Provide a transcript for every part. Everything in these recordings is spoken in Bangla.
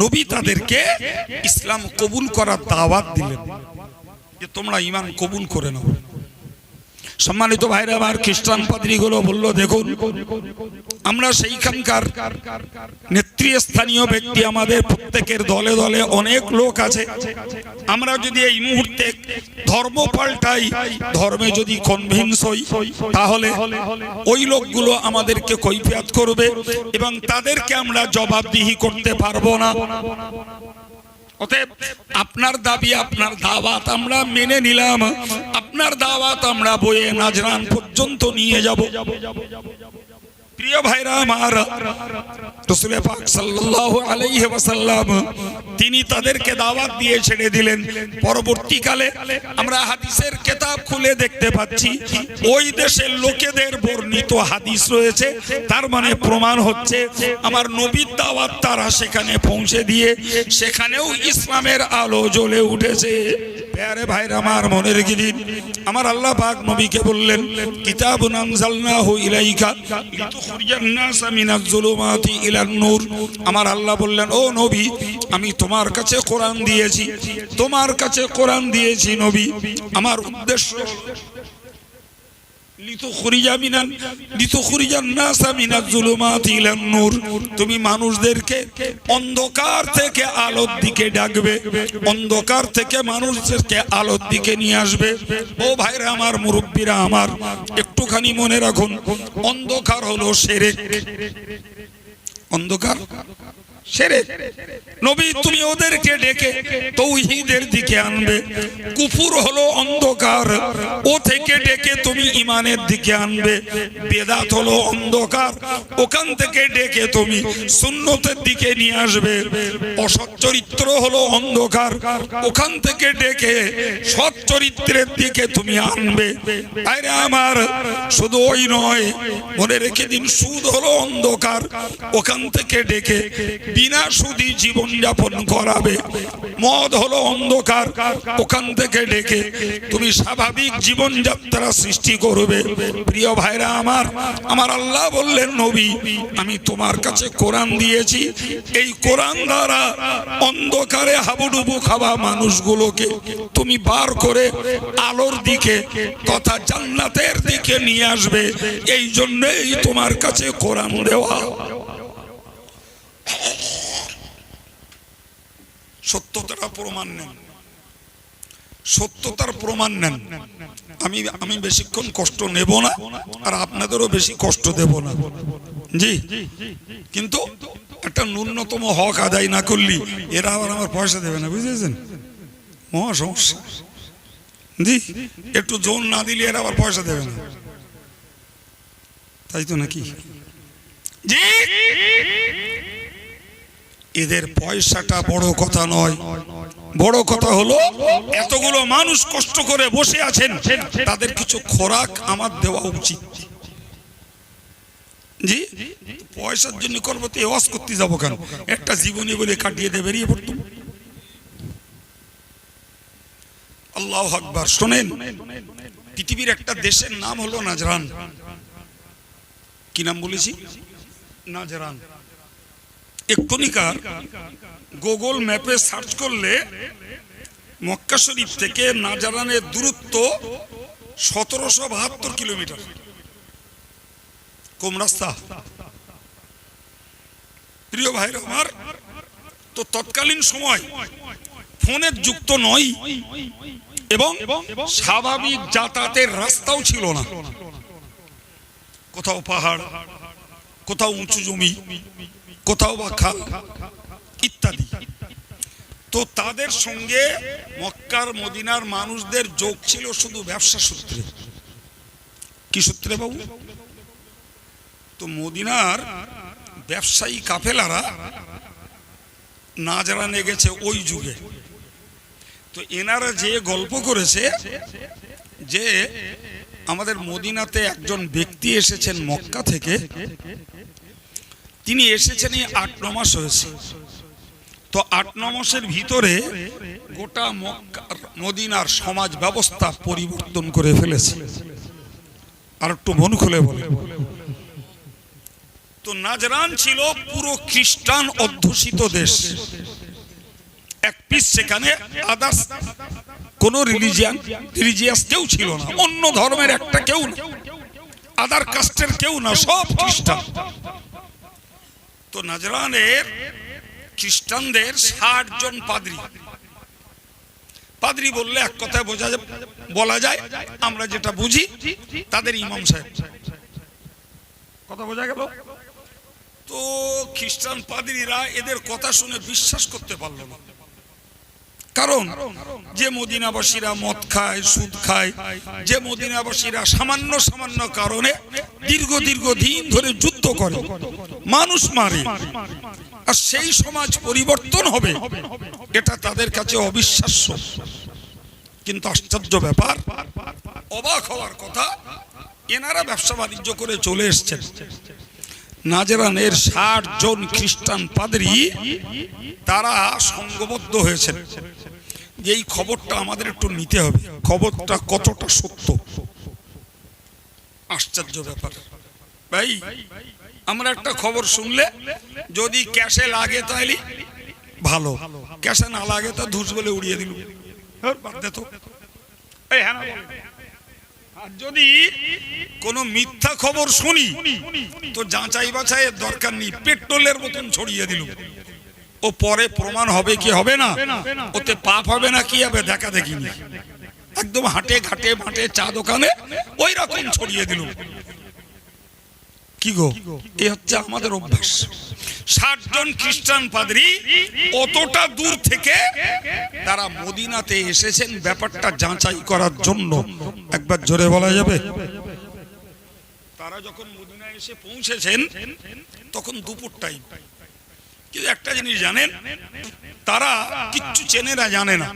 নবী তাদেরকে ইসলাম কবুল করার দাওয়াত দিলেন। যে তোমরা ইমান কবুল করে নাও। সম্মানিত ভাইরা আমার খ্রিস্টান পাদ্রিগুলো বলল, দেখুন, আমরা সেইখানকার নেতৃস্থানীয় ব্যক্তি আমাদের প্রত্যেকের দলে দলে অনেক লোক আছে। আমরা যদি এই মুহূর্তে ধর্ম পাল্টাই, ধর্মে যদি কনভিন্স হই, তাহলে ওই লোকগুলো আমাদেরকে কৈফিয়াত করবে এবং তাদেরকে আমরা জবাবদিহি করতে পারব না। অতএব আপনার দাবি, আপনার দাওয়াত আমরা মেনে নিলাম। আপনার দাওয়াত আমরা বয়ে নাজরান পর্যন্ত নিয়ে যাব। প্রিয় ভাইরা আমার, রসুল পাক সাল্লাল্লাহু আলাইহি ওয়াসাল্লাম, তিনি তাদেরকে দাওয়াত দিয়ে ছেড়ে দিলেন। পরবর্তীকালে আমরা হাদিসের কিতাব খুলে দেখতে পাচ্ছি, ওই দেশের লোকেদের বর্ণিত হাদিস রয়েছে। তার মানে প্রমাণ হচ্ছে, আমার নবীর দাওয়াত তারা সেখানে পৌঁছে দিয়ে, সেখানেও ইসলামের আলো জ্বলে উঠেছে। প্যারে ভাইরা আমার মনে রেখে আমার আল্লাহ পাক নবীকে বললেন, কিতাবুন আনজালনাহু ইলাইকা লিতুখরিজান আমার আল্লাহ বললেন, ও নবী, আমি তোমার কাছে কোরআন দিয়েছি। তোমার কাছে কোরআন দিয়েছি নবী। আমার উদ্দেশ্য তুমি মানুষদেরকে অন্ধকার থেকে আলোর দিকে ডাকবে, অন্ধকার থেকে আলোর দিকে নিয়ে আসবে। ও ভাইরা আমার, মুরব্বীরা আমার, একটুখানি মনে রাখুন, অন্ধকার হলো সেরেক। অন্ধকার? সেরে। নবী, তুমি ওদেরকে ডেকে তৌহিদের দিকে আনবে। কুফুর হলো অন্ধকার। ও থেকে ডেকে তুমি ইমানের দিকে আনবে। বেদাত হলো অন্ধকার। ওখান থেকে ডেকে তুমি সুন্নতের দিকে নিয়ে আসবে। অসৎ চরিত্র হলো অন্ধকার। ওখান থেকে ডেকে সৎ চরিত্রের দিকে তুমি আনবে। আরে আমার, শুধু ওই নয়, মনে রেখে দিন, সুদ হলো অন্ধকার। ওখান থেকে ডেকে বিনা সুদি জীবন যাপন করাবে। মদ হলো অন্ধকার, ওখান থেকে ডেকে তুমি স্বাভাবিক জীবন যাত্রা সৃষ্টি করবে। প্রিয় ভাইরা আমার আমার আল্লাহ বললেন, নবী, আমি তোমার কাছে কোরআন দিয়েছি। এই কোরআন দ্বারা অন্ধকারে হাবুডুবু খাওয়া মানুষগুলোকে তুমি বার করে আলোর দিকে তথা জান্নাতের দিকে নিয়ে আসবে। এই জন্যই তোমার কাছে কোরআন দেওয়া। সত্যতার প্রমাণ নেন। সত্যতার প্রমাণ নেন। আমি আমি বেশিক্ষণ কষ্ট নেব না, আর আপনাদেরও বেশি কষ্ট দেব না। জি। কিন্তু একটা ন্যূনতম হক আদায় না করলি, এরা আবার আমার পয়সা দেবে না, বুঝেছেন? মহা সমস্যা। জি। একটু জোন না দিলে এরা আবার পয়সা দেবে না। তাই তো নাকি? জি। এদের পয়সাটা বড় কথা নয়। বড় কথা হলো, এতগুলো মানুষ কষ্ট করে বসে আছেন, তাদের কিছু খোরাক আমার দেওয়া উচিত। জি? পয়সার জন্য করব তো ওয়াজ করতে যাব কেন? একটা জীবনী বলে কাটিয়ে দিয়ে বেরিয়ে পড়তো আল্লাহ আকবার, শোনেন, পৃথিবীর একটা দেশের নাম হলো নাজরান। কি নাম বলেছি? নাজরান। এক্ষুনিকার গুগল ম্যাপে সার্চ করলে মক্কা শরীফ থেকে নাজারানের দূরত্ব সতেরোশো বাহাত্তর কিলোমিটার। কম রাস্তা। প্রিয় ভাই আমার, তো তৎকালীন সময় ফোনের যুক্ত নয় এবং স্বাভাবিক যাতায়াতের রাস্তাও ছিল না। কোথাও পাহাড়, কোথাও উঁচু জমি কোথাও বা খাল ইত্যাদি। তো তাদের সঙ্গে মক্কার, মদিনার মানুষদের যোগ ছিল শুধু ব্যবসা সূত্রে। কি সূত্রে বাবু? তো মদিনার ব্যবসায়ী কাফেলারা নাজরানে গেছে ওই যুগে। তো এনারা যে গল্প করেছে যে আমাদের মদিনাতে একজন ব্যক্তি এসেছেন মক্কা থেকে তিনি এসেছেন এই আট ন মাস হয়েছে। তো আট ন মাসের ভিতরে গোটা মদিনার সমাজ ব্যবস্থা পরিবর্তন করে ফেলেছে। আর একটু মন খুলে বলে। তো নাজরান ছিল পুরো খ্রিস্টান অধ্যুষিত দেশ। এক পিস সেখানে আদার্স কোন রিলিজিয়ান, রিলিজিয়াস কেউ ছিল না। অন্য ধর্মের একটা কেউ না। আদার কাস্টের কেউ না, সব খ্রিস্টান। তো নাজরানের খ্রিস্টানদের ষাট জন পাদ্রি। পাদ্রি বললে এক কথায় বোঝা বলা যায়, আমরা যেটা বুঝি, তাদের ইমাম সাহেব। কথা বোঝা গেল? তো খ্রিস্টান পাদ্রিরা এদের কথা শুনে বিশ্বাস করতে পারল না। কারণ যে মদিনাবাসীরা মদ খায়, সুদ খায়, যে মদিনাবাসীরা সামান্য সামান্য কারণে দীর্ঘ দীর্ঘ দিন ধরে যুদ্ধ করে, মানুষ মারে। আর সেই সমাজ পরিবর্তন হবে, এটা তাদের কাছে অবিশ্বাস্য। কিন্তু আশ্চর্য ব্যাপার, অবাক হওয়ার কথা, এনারা ব্যবসা বাণিজ্য করে চলে এসছেন। নাজরানের ষাট জন খ্রিস্টান পাদরি তারা সঙ্গবদ্ধ হয়েছেন। যে এই খবরটা আমাদের একটু নিতে হবে। খবরটা কতটা সত্য? আশ্চর্য ব্যাপার। ভাই, আমরা একটা খবর শুনলে যদি ক্যাশে লাগে তাহলে ভালো। ক্যাশে না লাগে তা ধুস বলে উড়িয়ে দিল বাদ দে তো। হ্যাঁ বল। যদি কোনো মিথ্যা খবর শুনি, তো যাচাই বাছাইয়ের দরকার নেই, পেট্রোলের মতন ছড়িয়ে দিল। ও পরে প্রমাণ হবে কি হবে না? ওতে পাপ হবে না, কি হবে দেখা দেখিনি। একদম হাটে ঘাটে মাঠে চা দোকানে ওই রকম ছড়িয়ে দিল। কি গো? এ হচ্ছে আমাদের অভ্যাস। ষাট জন খ্রিস্টান পাদ্রী অতটা দূর থেকে তারা মদিনাতে এসেছেন ব্যাপারটা যাচাই করার জন্য। একবার জোরে বলা যাবে? তারা যখন মদিনায় এসে পৌঁছেছেন, তখন দুপুর টাইম কিন্তু একটা জিনিস জানেন, তারা কিচ্ছু চেনে না, জানে না।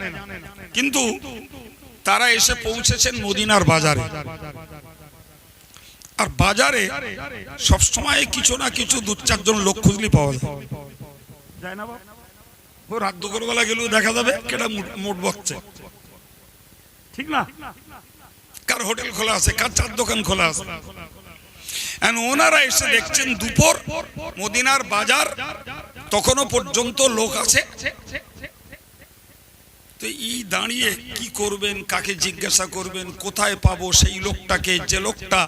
কিন্তু তারা এসে পৌঁছেছেন মদিনার বাজারে। আর বাজারে সবসময় কিছু না কিছু দু চারজন লোক খুঁজলি পাওয়া যায়। না বাবা? ও রাত দুপুরবেলা গেলেও দেখা যাবে কেটা মোট বকছে। ঠিক না? কার হোটেল খোলা আছে কার চার দোকান খোলা আছে। ওনারা এসে দেখছেন দুপুর মদিনার বাজার তখনও পর্যন্ত লোক আছে। তো এই দাঁড়িয়ে কি করবেন, কাকে জিজ্ঞাসা করবেন, কোথায় পাবো সেই লোকটাকে, যে লোকটা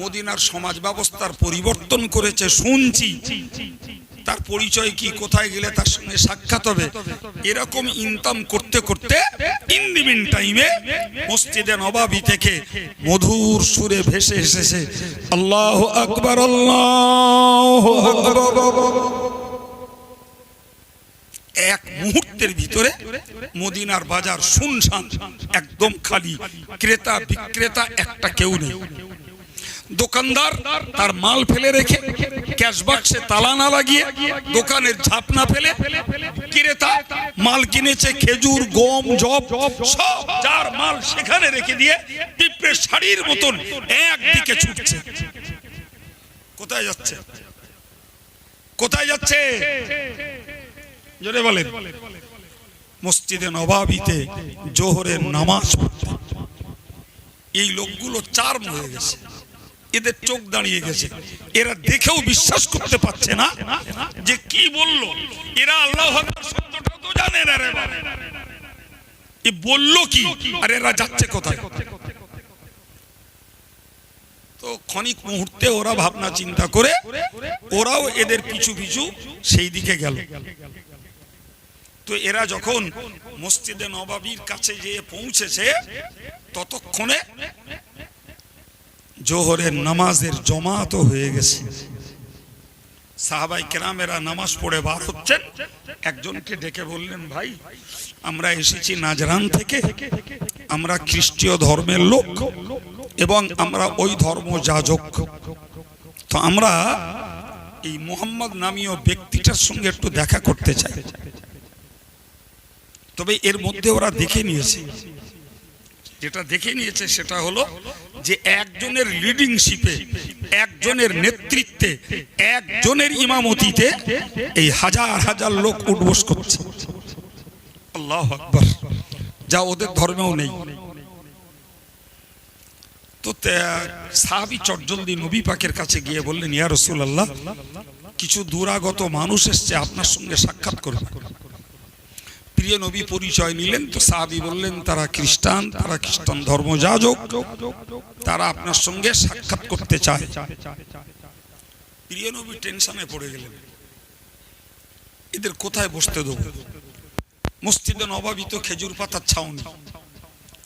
মদিনার সমাজ ব্যবস্থার পরিবর্তন করেছে, শুনছি। তার পরিচয় কি, কোথায় গেলে তার সঙ্গে সাক্ষাৎ হবে? এরকম ইনকাম করতে করতে ইন টাইমে মসজিদে নবাবি থেকে মধুর সুরে ভেসে এসেছে, আল্লাহ আকবর, আল্লাহ এক মুহূর্তের ভিতরে মদিনার বাজার শুনশান, একদম খালি। ক্রেতা, বিক্রেতা একটা কেউ নেই। দোকানদার তার মাল ফেলে রেখে, ক্যাশ বাক্সে তালা না লাগিয়ে দোকানের ঝাপ না ফেলে ক্রেতা মাল কিনেছে, খেজুর, গম, জব, সব যার মাল সেখানে রেখে দিয়ে পিঁপড়ে শাড়ির মতন একদিকে ছুটছে। কোথায় যাচ্ছে? কোথায় যাচ্ছে? জোরে বলেন। মসজিদে নবাবিতে জোহরের নামাজ এই লোকগুলো চার হয়ে গেছে। এদের চোখ দাঁড়িয়ে গেছে। এরা দেখেও বিশ্বাস করতে পারছে না যে কি বলল। এরা আল্লাহ জানে এ বলল কি? আর এরা যাচ্ছে কোথায়? তো ক্ষণিক মুহূর্তে ওরা ভাবনা চিন্তা করে, ওরাও এদের পিছু পিছু সেই দিকে গেল। তো এরা যখন মসজিদে নবাবির কাছে যেয়ে পৌঁছেছে, ততক্ষণে জোহরের নামাজের জমাত হয়ে গেছে। সাহাবাই কেরামেরা নামাজ পড়ে বার হচ্ছেন। একজনকে ডেকে বললেন, ভাই, আমরা এসেছি নাজরান থেকে। আমরা খ্রিস্টীয় ধর্মের লোক এবং আমরা ওই ধর্ম যাজক। তো আমরা এই মোহাম্মদ নামীয় ব্যক্তিটার সঙ্গে একটু দেখা করতে চাই। তবে এর মধ্যে ওরা দেখে নিয়েছে। যেটা দেখে নিয়েছে সেটা হলো যে একজনের লিডিংশিপে একজনের নেতৃত্বে একজনের ইমামতিতে এই হাজার হাজার লোক উঠবোস করছে। আল্লাহ আকবর। যা ওদের ধর্মেও নেই। তো সাহাবি চটজলদি নবী পাকের কাছে গিয়ে বললেন ইয়া রসুল আল্লাহ কিছু দূরাগত মানুষ এসছে আপনার সঙ্গে সাক্ষাৎ করবে। প্রিয় নবী পরিচয় নিলেন তো সাহাবি বললেন, তারা খ্রিস্টান তারা খ্রিস্টান ধর্মযাজক তারা আপনার সঙ্গে সাক্ষাৎ করতে চায়। প্রিয় নবী টেনশনে পড়ে গেলেন। এদের কোথায় বসতে দেবো? মসজিদে নবাবিত খেজুর পাতার ছাউনি,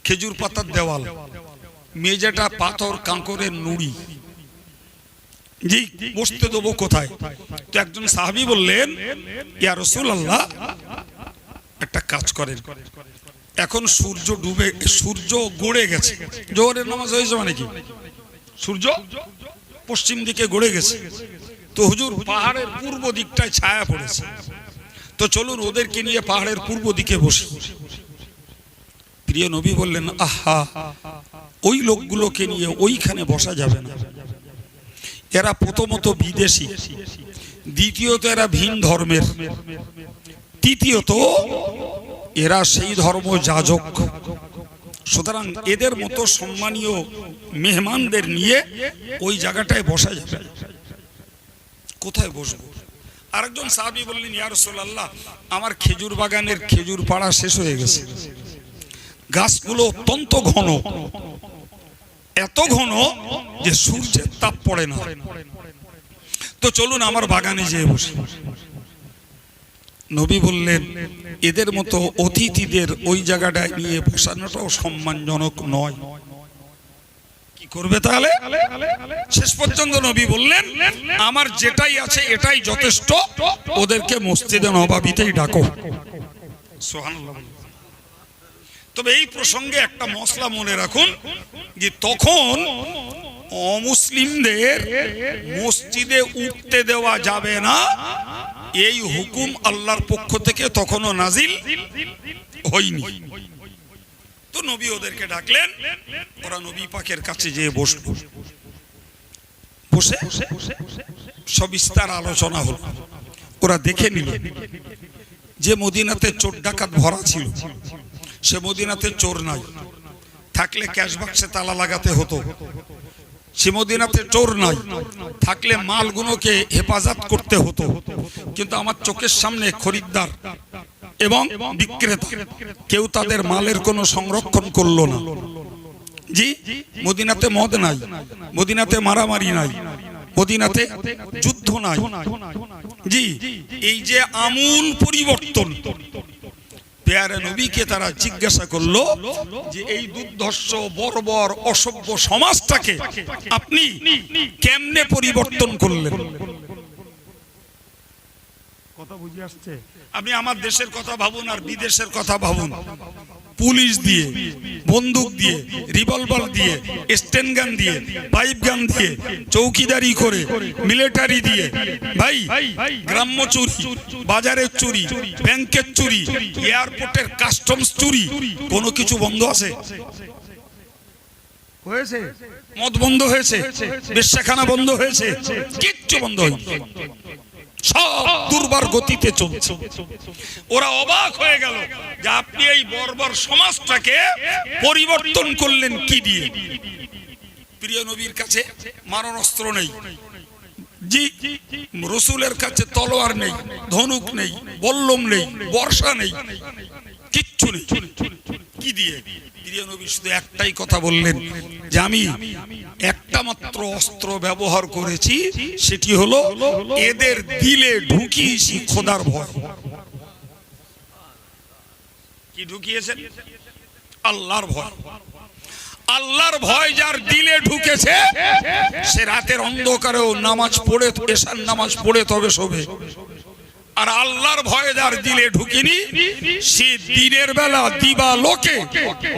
খেজুর পাতার দেওয়াল, মেজেটা পাথর কাঁকরের নুড়ি। জি, বসতে দেবো কোথায়? তো একজন সাহাবি বললেন, ইয়া রসুল আল্লাহ একটা কাজ করেন। এখন সূর্য ডুবে, সূর্য গড়ে গেছে। জোহরের নামাজ হয়েছে মানে কি? সূর্য পশ্চিম দিকে গড়ে গেছে। তো হুজুর, পাহাড়ের পূর্ব দিকটায় ছায়া পড়েছে। তো চলুন ওদেরকে নিয়ে পাহাড়ের পূর্ব দিকে বসে। প্রিয় নবী বললেন, আহা, ওই লোকগুলোকে নিয়ে ওইখানে বসা যাবে না। এরা প্রথমত বিদেশি, দ্বিতীয়ত এরা ভিন ধর্মের। তৃতীয়ত এরা সেই ধর্ম যাজক। সুতরাং এদের মতো সম্মানীয় মেহমানদের নিয়ে ওই জায়গাটায় বসা যাবে। কোথায় বসবো? আরেকজন সাহাবি বললেন, ইয়া রাসূলুল্লাহ, আমার খেজুর বাগানের খেজুর পাড়া শেষ হয়ে গেছে। গাছগুলো অত্যন্ত ঘন। এত ঘন যে সূর্যের তাপ পড়ে না। তো চলুন আমার বাগানে যেয়ে বসি। নবী বললেন, এদের মতো অতিথিদের ওই জায়গাটায় নিয়ে বসানোটাও সম্মানজনক নয়। কি করবে তাহলে? শেষ পর্যন্ত নবী বললেন, আমার যেটাই আছে এটাই যথেষ্ট, ওদেরকে মসজিদে নবাবিতেই ডাকো। তবে এই প্রসঙ্গে একটা মশলা মনে রাখুন যে তখন অমুসলিমদের মসজিদে উঠতে দেওয়া যাবে না এই হুকুম আল্লাহর পক্ষ থেকে তখনও নাজিল হয়নি। তো নবী ওদেরকে ডাকলেন, ওরা নবী পাকের কাছে যেয়ে বসল। বসে সবিস্তার আলোচনা হলো। ওরা দেখে নিল যে মদিনাতে চোর ডাকাত ভরা ছিল। সে মদিনাতে চোর নাই। থাকলে ক্যাশ বাক্সে তালা লাগাতে হতো। সে মদিনাতে চোর নাই। থাকলে মালগুলোকে হেফাজত করতে হতো। কিন্তু আমার চোখের সামনে খরিদ্দার এবং বিক্রেতা, কেউ তাদের মালের কোনো সংরক্ষণ করল না। জি, মদিনাতে মদ নাই, মদিনাতে মারামারি নাই, মদিনাতে যুদ্ধ নাই। জি, এই যে আমূল পরিবর্তন পেয়ারে নবীকে তারা জিজ্ঞাসা করল যে এই দুর্ধর্ষ বর্বর অসভ্য সমাজটাকে আপনি কেমনে পরিবর্তন করলেন? কথা বুঝে আসছে? আপনি আমার দেশের কথা ভাবুন আর বিদেশের কথা ভাবুন। পুলিশ দিয়ে বন্দুক দিয়ে রিভলভার দিয়ে স্টেন গান দিয়ে পাইপ গান দিয়ে চৌকিদারি করে মিলিটারি দিয়ে। ভাই গ্রাম্য চুরি বাজারের চুরি ব্যাংকের চুরি এয়ারপোর্টের কাস্টমস চুরি কোনো কিছু বন্ধ আছে? হয়েছে। মদ বন্ধ হয়েছে। বেশ্যাখানা বন্ধ হয়েছে কিচ্ছু বন্ধ হয়নি। পরিবর্তন করলেন কি দিয়ে? প্রিয় নবীর কাছে মারণাস্ত্র নেই। জি, রসুলের কাছে তলোয়ার নেই, ধনুক নেই, বল্লম নেই, বর্ষা নেই, কিচ্ছু নেই। কি দিয়ে। প্রিয় নবী, শুধু একটাই কথা বললেন যে আমি একটা মাত্র অস্ত্র ব্যবহার করেছি, সেটি হলো এদের দিলে ঢুকিয়েছি খোদার ভয় কি ঢুকিয়েছেন? আল্লাহর ভয়। আল্লাহর ভয় যার দিলে ঢুকেছে, সে রাতের অন্ধকারেও নামাজ পড়ে এসার নামাজ পড়ে তবে শোবে। আর আল্লাহর ভয়ে যার দিলে ঢুকিনি, সে দিনের বেলা দিবা লোকে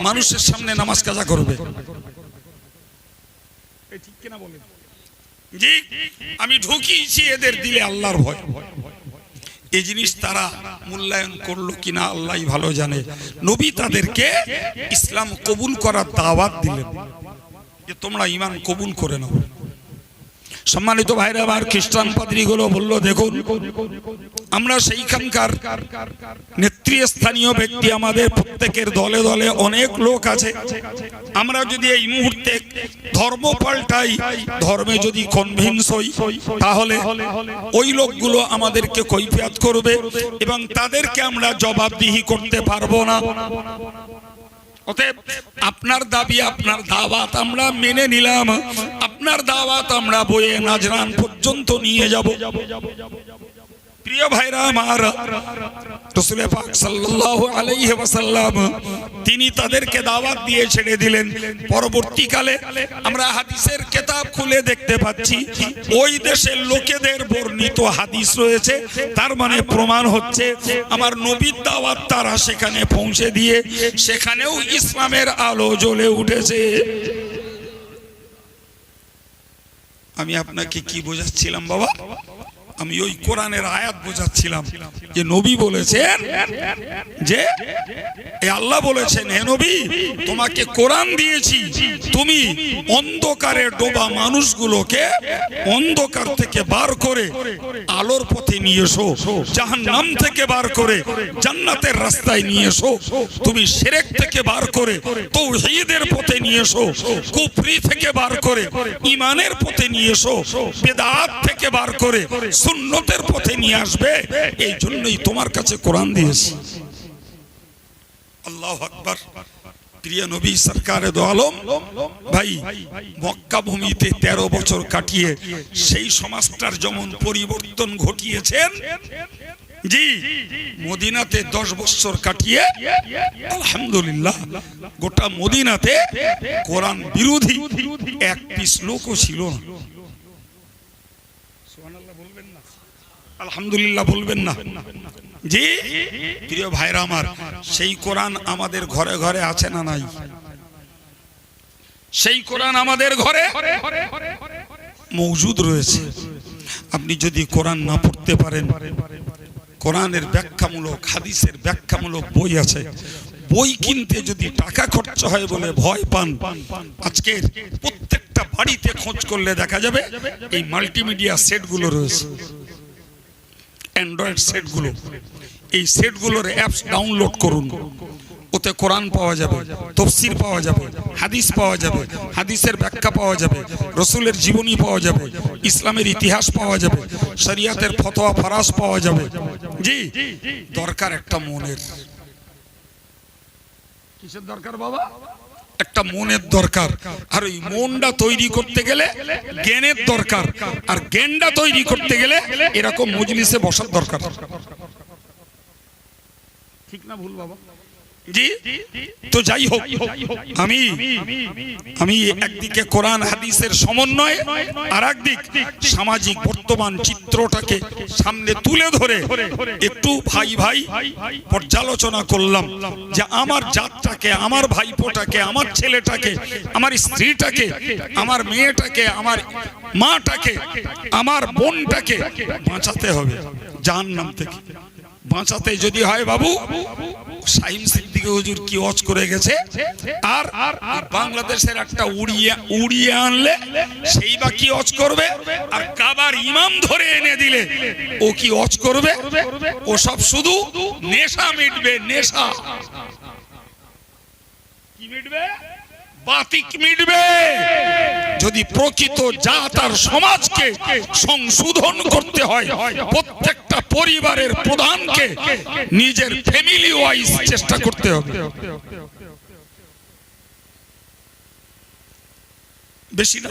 মানুষের সামনে নামাজ কাজা করবে। জি আমি ঢুকিয়েছি, এদের দিলে আল্লাহর ভয়। এই জিনিস তারা মূল্যায়ন করল কিনা আল্লাহ ভালো জানে। নবী তাদেরকে ইসলাম কবুল করার দাওয়াত দিলেন যে তোমরা ইমান কবুল করে নাও। সম্মানিত ভাইরা আমার খ্রিস্টান পাদ্রীগুলো বলল, দেখুন, আমরা সেইখানকার নেতৃস্থানীয় ব্যক্তি, আমাদের প্রত্যেকের দলে দলে অনেক লোক আছে। আমরা যদি এই মুহূর্তে ধর্ম পাল্টাই, ধর্মে যদি কনভিন্স হই, তাহলে ওই লোকগুলো আমাদেরকে কৈফিয়াত করবে এবং তাদেরকে আমরা জবাবদিহি করতে পারব না। আপনার দাবি, আপনার দাওয়াত আমরা মেনে নিলাম। আপনার দাওয়াত আমরা বয়ে নাজরান পর্যন্ত নিয়ে যাব। প্রিয় ভাইরা আমার রসুল পাক সাল্লাল্লাহু আলাইহি ওয়াসাল্লাম, তিনি তাদেরকে দাওয়াত দিয়ে ছেড়ে দিলেন। পরবর্তীকালে আমরা হাদিসের কিতাব খুলে দেখতে পাচ্ছি, ওই দেশের লোকেদের বর্ণিত হাদিস রয়েছে। তার মানে প্রমাণ হচ্ছে, আমার নবীর দাওয়াত তারা সেখানে পৌঁছে দিয়ে, সেখানেও ইসলামের আলো জ্বলে উঠেছে। আমি আপনাকে কি বোঝাচ্ছিলাম বাবা? আমি ওই কোরআনের আয়াত বোঝাচ্ছিলাম যে নবী বলেছেন যে আল্লাহ বলেছেন, হে নবী, তোমাকে কোরআন দিয়েছি। তুমি অন্ধকারে ডোবা মানুষগুলোকে অন্ধকার থেকে বার করে আলোর পথে নিয়ে এসো জাহান নাম থেকে বার করে জান্নাতের রাস্তায় নিয়ে এসো। তুমি সেরেক থেকে বার করে তৌহিদের পথে নিয়ে এসো, কুফরি থেকে বার করে ইমানের পথে নিয়ে এসো, বেদাত থেকে বার করে সুন্নতের পথে নিয়ে আসবে, এই জন্যই তোমার কাছে কোরআন দিয়েছি। আল্লাহ আকবার। প্রিয় নবী, সরকার দো আলম, ভাই, মক্কা ভূমিতে তেরো বছর কাটিয়ে সেই সমাজটার যেমন পরিবর্তন ঘটিয়েছেন, জি, মদিনাতে দশ বছর কাটিয়ে, আলহামদুলিল্লাহ, গোটা মদিনাতে কোরআন বিরোধী এক পিস লোকও ছিল না। আলহামদুলিল্লাহ বলবেন না। জি? প্রিয় ভাইরা আমার, সেই কোরআন আমাদের ঘরে ঘরে আছে না নাই? সেই কোরআন আমাদের ঘরে মৌজুদ রয়েছে। আপনি যদি কোরআন না পড়তে পারেন, কোরআনের ব্যাখ্যামূলক, হাদিসের ব্যাখ্যামূলক বই আছে। বই কিনতে যদি টাকা খরচ হয় বলে ভয় পান, আজকে প্রত্যেকটা বাড়িতে খোঁজ করলে দেখা যাবে এই মাল্টিমিডিয়া সেটগুলো রয়েছে। অ্যান্ড্রয়েড সেটগুলো। এই সেটগুলোর অ্যাপস ডাউনলোড করুন। ওতে কোরআন পাওয়া যাবে, তফসির পাওয়া যাবে, হাদিস পাওয়া যাবে, হাদিসের ব্যাখ্যা পাওয়া যাবে, রসুলের জীবনী পাওয়া যাবে, ইসলামের ইতিহাস পাওয়া যাবে, শরিয়াতের ফতোয়া ফরাস পাওয়া যাবে। জি, দরকার একটা মনের। কিসের দরকার বাবা? একটা মনের দরকার। আর ওই মনটা তৈরি করতে গেলে জ্ঞানের দরকার। আর জ্ঞানটা তৈরি করতে গেলে এরকম মজলিসে বসার দরকার। ঠিক না ভুল বাবা? জি? তো যাই হোক, আমি আমি একদিকে কোরআন, হাদিসের সমন্বয়, আর একদিক সামাজিক বর্তমান চিত্রটাকে সামনে তুলে ধরে একটু ভাই ভাই পর্যালোচনা করলাম যে আমার জাতটাকে, আমার ভাইপোটাকে, আমার ছেলেটাকে, আমার স্ত্রীটাকে, আমার মেয়েটাকে, আমার মাটাকে, আমার বোনটাকে বাঁচাতে হবে জাহান নাম থেকে। বাঁচাতে যদি হয় বাবু সাইম সিদ্দিকী হুজুর কি ওয়াজ করে গেছে? আর বাংলাদেশের একটা উড়িয়ে উড়িয়ে আনলে সেই বা কি ওয়াজ করবে? আর কাবার ইমাম ধরে এনে দিলে ও কি ওয়াজ করবে? ও সব শুধু নেশা মিটবে নেশা। কি মিটবে? বাতিক মিটবে। যদি প্রকৃত জাত আর সমাজকে সংশোধন করতে হয় প্রত্যেকটা পরিবারের প্রধানকে নিজের ফ্যামিলি ওয়াইজ চেষ্টা করতে হবে। বেশি না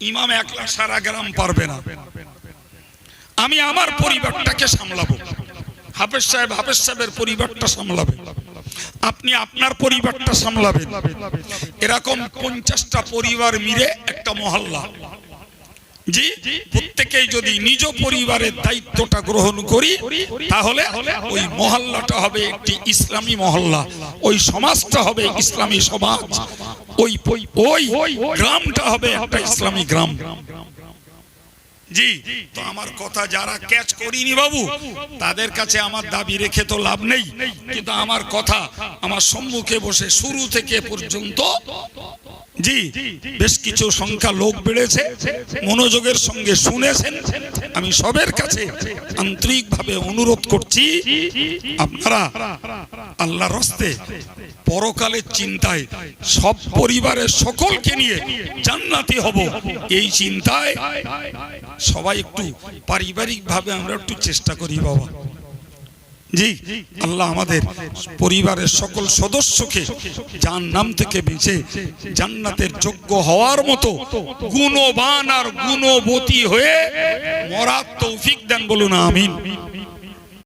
ইমাম একলা সারা গ্রাম পারবে না। আমি আমার পরিবারটাকে সামলাবো। হাফেজ সাহেব, হাফেজ সাহেবের পরিবারটা সামলাবে। আপনি আপনার পরিবারটা সামলাবেন। এরকম পঞ্চাশটা পরিবার মিলে একটা মহল্লা। জি প্রত্যেকেই যদি নিজ পরিবারের দায়িত্বটা গ্রহণ করি, তাহলে ওই মহল্লাটা হবে একটি ইসলামী মহল্লা, ওই সমাজটা হবে ইসলামী সমাজ, ওই ওই গ্রামটা হবে একটা ইসলামী গ্রাম। জি তো আমার কথা যারা ক্যাচ করিনি বাবু, তাদের কাছে আমার দাবি রেখে তো লাভ নেই। কিন্তু আমার কথা আমার সম্মুখে বসে শুরু থেকে পর্যন্ত, জি, বেশ কিছু সংখ্যা লোক বেড়েছে, মনোযোগের সঙ্গে শুনেছেন। আমি সবের কাছে আন্তরিকভাবে অনুরোধ করছি, আপনারা আল্লাহর হস্তে পরকালের চিন্তায় সব পরিবারের সকলকে নিয়ে জান্নাতি হব। এই চিন্তায় সবাই একটু পারিবারিকভাবে আমরা একটু চেষ্টা করি বাবা। জি, আল্লাহ আমাদের পরিবারের সকল সদস্যকে যার নাম থেকে বেঁচে জান্নাতের যোগ্য হওয়ার মতো গুণবান আর গুণবতী হয়ে মরার তৌফিক দেন বলুন, আমিন।